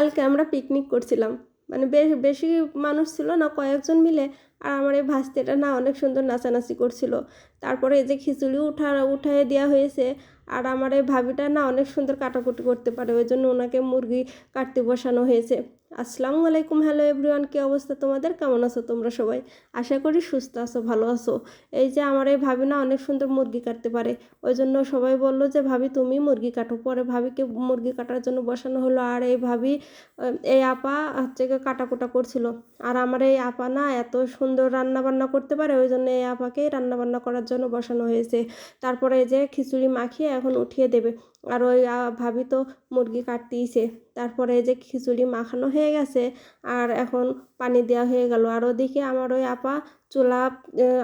কালকে আমরা পিকনিক করছিলাম। মানে বেশ মানুষ ছিল না কয়েকজন মিলে আর আমার এই ভাস্তিটা না অনেক সুন্দর নাচানাচি করছিল। তারপরে এই যে খিচুড়ি উঠা উঠায় দেওয়া হয়েছে আর আমার এই ভাবিটা না অনেক সুন্দর কাটাকুটি করতে পারে, ওই জন্য ওনাকে মুরগি কাটতে বসানো হয়েছে। আসসালামু আলাইকুম, হ্যালো এভরিওয়ান, কী অবস্থা তোমাদের? কেমন আছো তোমরা সবাই? আশা করি সুস্থ আছো, ভালো আছো। এই যে আমার এই ভাবি না অনেক সুন্দর মুরগি কাটতে পারে, ওই জন্য সবাই বলল যে, ভাবি, তুমি মুরগি কাটো। পরে ভাবিকে মুরগি কাটার জন্য বসানো হলো আর এই ভাবি এই আপা হচ্ছে কাটাকুটা করছিল। আর আমার এই আপা না এত সুন্দর রান্না বান্না করতে পারে, ওই জন্য এই আপাকেই রান্না বান্না করার জন্য বসানো হয়েছে। তারপরে এই যে খিচুড়ি মাখিয়ে এখন উঠিয়ে দেবে। আর ওই ভাবি তো মুরগি কাটতেইছে। তারপরে যে খিচুড়ি মাখানো হয়ে গেছে, আর এখন পানি দেওয়া হয়ে গেল। আর ওদিকে আমার ওই আপা চুলা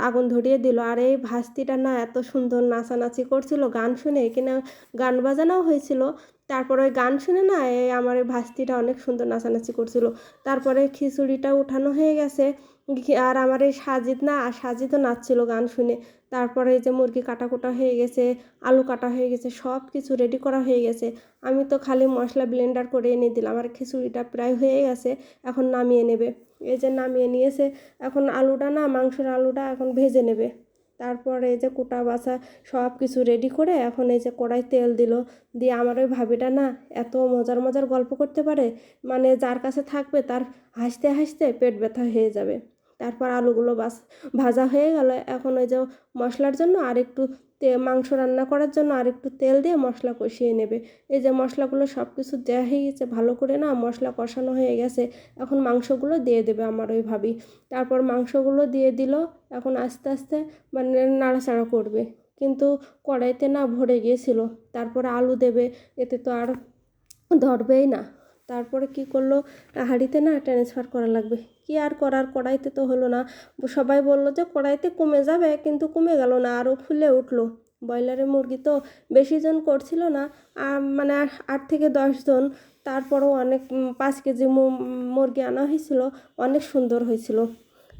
আগুন ধরিয়ে দিল। আর এই ভাস্তিটা না এত সুন্দর নাচানাচি করছিল, গান শুনে, কিনা গান বাজানোও হয়েছিল। তারপরে ওই গান শুনে না এই আমার এই ভাস্তিটা অনেক সুন্দর নাচানাচি করছিল। তারপরে খিচুড়িটা উঠানো হয়ে গেছে। আর আমার এই সাজিদ না, আর সাজিদও নাচছিল গান শুনে। তারপরে এই যে মুরগি কাটা কুটা হয়ে গেছে, আলু কাটা হয়ে গেছে সব কিছু রেডি করা হয়ে গেছে। আমি তো খালি মশলা ব্লেন্ডার করে এনে দিলাম, আর খিচুড়িটা প্রায় হয়ে গেছে, এখন নামিয়ে নেবে। এই যে নামিয়ে নিয়েছে, এখন আলুটা না, মাংসের আলুটা এখন ভেজে নেবে। তারপরে এই যে কোটা বাছা সব কিছু রেডি করে এখন এই যে কড়াই তেল দিল। দিয়ে আমার ওই ভাবিটা না এত মজার মজার গল্প করতে পারে মানে যার কাছে থাকবে তার হাসতে হাসতে পেট ব্যথা হয়ে যাবে। তারপর আলুগুলো বাস ভাজা হয়ে গেল। এখন ওই যে মশলার জন্য আর একটু তে মাংস রান্না করার জন্য আর একটু তেল দিয়ে মশলা কষিয়ে নেবে। এই যে মশলাগুলো সব কিছু দেওয়া হয়ে গেছে, ভালো করে না মশলা কষানো হয়ে গেছে, এখন মাংসগুলো দিয়ে দেবে আমার ওই ভাবি তারপর মাংসগুলো দিয়ে দিল, এখন আস্তে আস্তে মানে নাড়াচাড়া করবে। কিন্তু কড়াইতে না ভরে গিয়েছিল, তারপরে আলু দেবে, এতে তো আর ধরবেই না। তারপরে কি করল? হাঁড়িতে না ট্রান্সফার করা লাগবে। কি আর করার? কড়াইতে তো হলো না। সবাই বলল যে কড়াইতে কমে যাবে, কিন্তু কমে গেল না আরও ফুলে উঠল। ব্রয়লারের মুরগি তো বেশি জন করছিল না মানে আট থেকে দশ জন। তারপরেও অনেক পাঁচ কেজি মুরগি আনা হয়েছিল, অনেক সুন্দর হয়েছিল।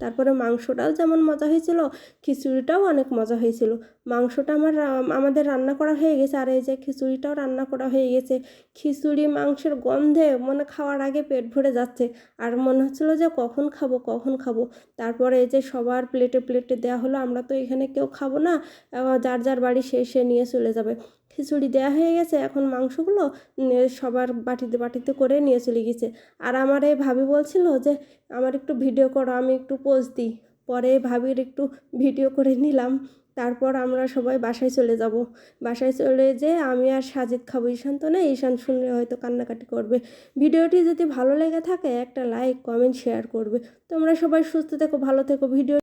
তারপরে মাংসটাও যেমন মজা হয়েছিল, খিচুড়িটাও অনেক মজা হয়েছিল। মাংসটা আমার আমাদের রান্না করা হয়ে গেছে, আর এই যে খিচুড়িটাও রান্না করা হয়ে গেছে। খিচুড়ি মাংসের গন্ধে মানে খাওয়ার আগে পেট ভরে যাচ্ছে, আর মনে হচ্ছিল যে কখন খাব কখন খাব। তারপরে এই যে সবার প্লেটে প্লেটে দেওয়া হলো, আমরা তো এখানে কেউ খাব না যার যার বাড়ি সে সে নিয়ে চলে যাবে। খিচুড়ি দেওয়া হয়ে গেছে, এখন মাংসগুলো সবার বাটিতে বাটিতে করে নিয়ে চলে গেছে। আর আমার এই ভাবি বলছিল যে, আমার একটু ভিডিও করো, আমি একটু পোজ দিই। পরে ভাবির একটু ভিডিও করে নিলাম। তারপর আমরা সবাই বাসায় চলে যাব। বাসায় চলে যে আমি আর সাজিদ খাব, ঈশান তো না ঈশান শুনলে হয়তো কান্নাকাটি করবে। ভিডিওটি যদি ভালো লেগে থাকে, একটা লাইক, কমেন্ট, শেয়ার করবে। তোমরা সবাই সুস্থ থেকো, ভালো থেকো, ভিডিও